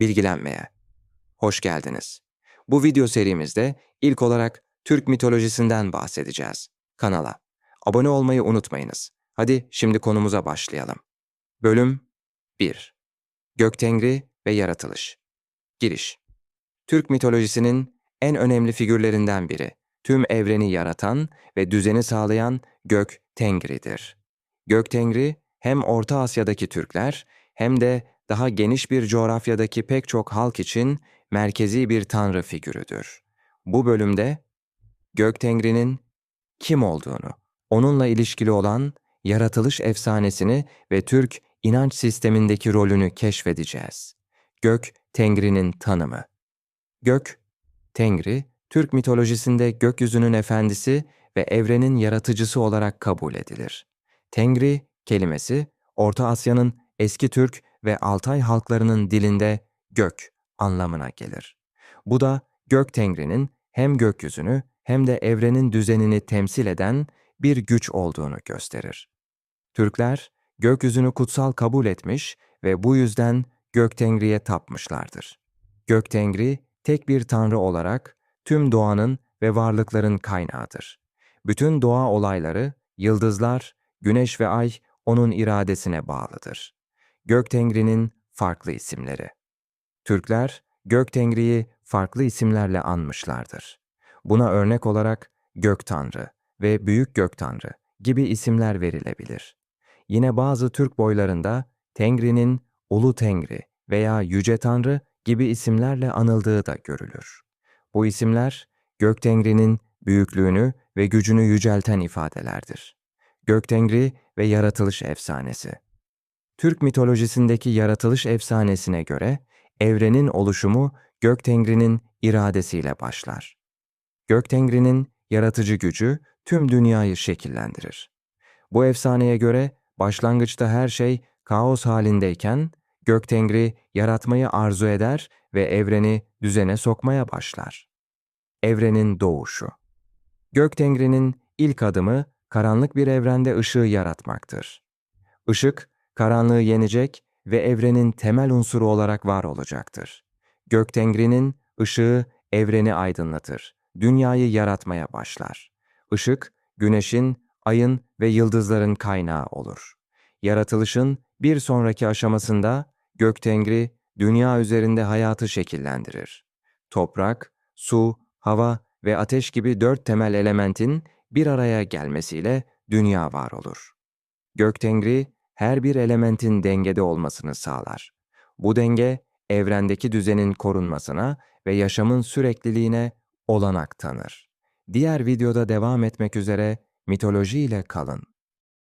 bilgilenmeye. Hoş geldiniz. Bu video serimizde ilk olarak Türk mitolojisinden bahsedeceğiz. Kanala abone olmayı unutmayınız. Hadi şimdi konumuza başlayalım. Bölüm 1. Göktengri ve Yaratılış Giriş Türk mitolojisinin en önemli figürlerinden biri, tüm evreni yaratan ve düzeni sağlayan Gök Tengri'dir. Gök Tengri hem Orta Asya'daki Türkler hem de daha geniş bir coğrafyadaki pek çok halk için merkezi bir tanrı figürüdür. Bu bölümde Gök Tengri'nin kim olduğunu, onunla ilişkili olan yaratılış efsanesini ve Türk inanç sistemindeki rolünü keşfedeceğiz. Gök Tengri'nin tanımı Gök, Tengri, Türk mitolojisinde gökyüzünün efendisi ve evrenin yaratıcısı olarak kabul edilir. Tengri kelimesi, Orta Asya'nın eski Türk ve Altay halklarının dilinde gök anlamına gelir. Bu da gök Tengri'nin hem gökyüzünü hem de evrenin düzenini temsil eden bir güç olduğunu gösterir. Türkler gökyüzünü kutsal kabul etmiş ve bu yüzden gök Tengri'ye tapmışlardır. Gök Tengri tek bir tanrı olarak tüm doğanın ve varlıkların kaynağıdır. Bütün doğa olayları, yıldızlar, güneş ve ay onun iradesine bağlıdır. Gök Tengri'nin farklı isimleri. Türkler Gök Tengri'yi farklı isimlerle anmışlardır. Buna örnek olarak Gök Tanrı ve Büyük Gök Tanrı gibi isimler verilebilir. Yine bazı Türk boylarında Tengri'nin Ulu Tengri veya Yüce Tanrı gibi isimlerle anıldığı da görülür. Bu isimler Gök Tengri'nin büyüklüğünü ve gücünü yücelten ifadelerdir. Gök Tengri ve yaratılış efsanesi. Türk mitolojisindeki yaratılış efsanesine göre evrenin oluşumu Gök Tengri'nin iradesiyle başlar. Gök Tengri'nin yaratıcı gücü tüm dünyayı şekillendirir. Bu efsaneye göre başlangıçta her şey kaos halindeyken Gök Tengri yaratmayı arzu eder ve evreni düzene sokmaya başlar. Evrenin doğuşu Gök Tengri'nin ilk adımı karanlık bir evrende ışığı yaratmaktır. Işık, karanlığı yenecek ve evrenin temel unsuru olarak var olacaktır. Gök Tengri'nin ışığı evreni aydınlatır, dünyayı yaratmaya başlar. Işık, güneşin, ayın ve yıldızların kaynağı olur. Yaratılışın bir sonraki aşamasında Gök Tengri, dünya üzerinde hayatı şekillendirir. Toprak, su, hava ve ateş gibi dört temel elementin bir araya gelmesiyle dünya var olur. Gök Tengri, her bir elementin dengede olmasını sağlar. Bu denge, evrendeki düzenin korunmasına ve yaşamın sürekliliğine olanak tanır. Diğer videoda devam etmek üzere mitoloji ile kalın.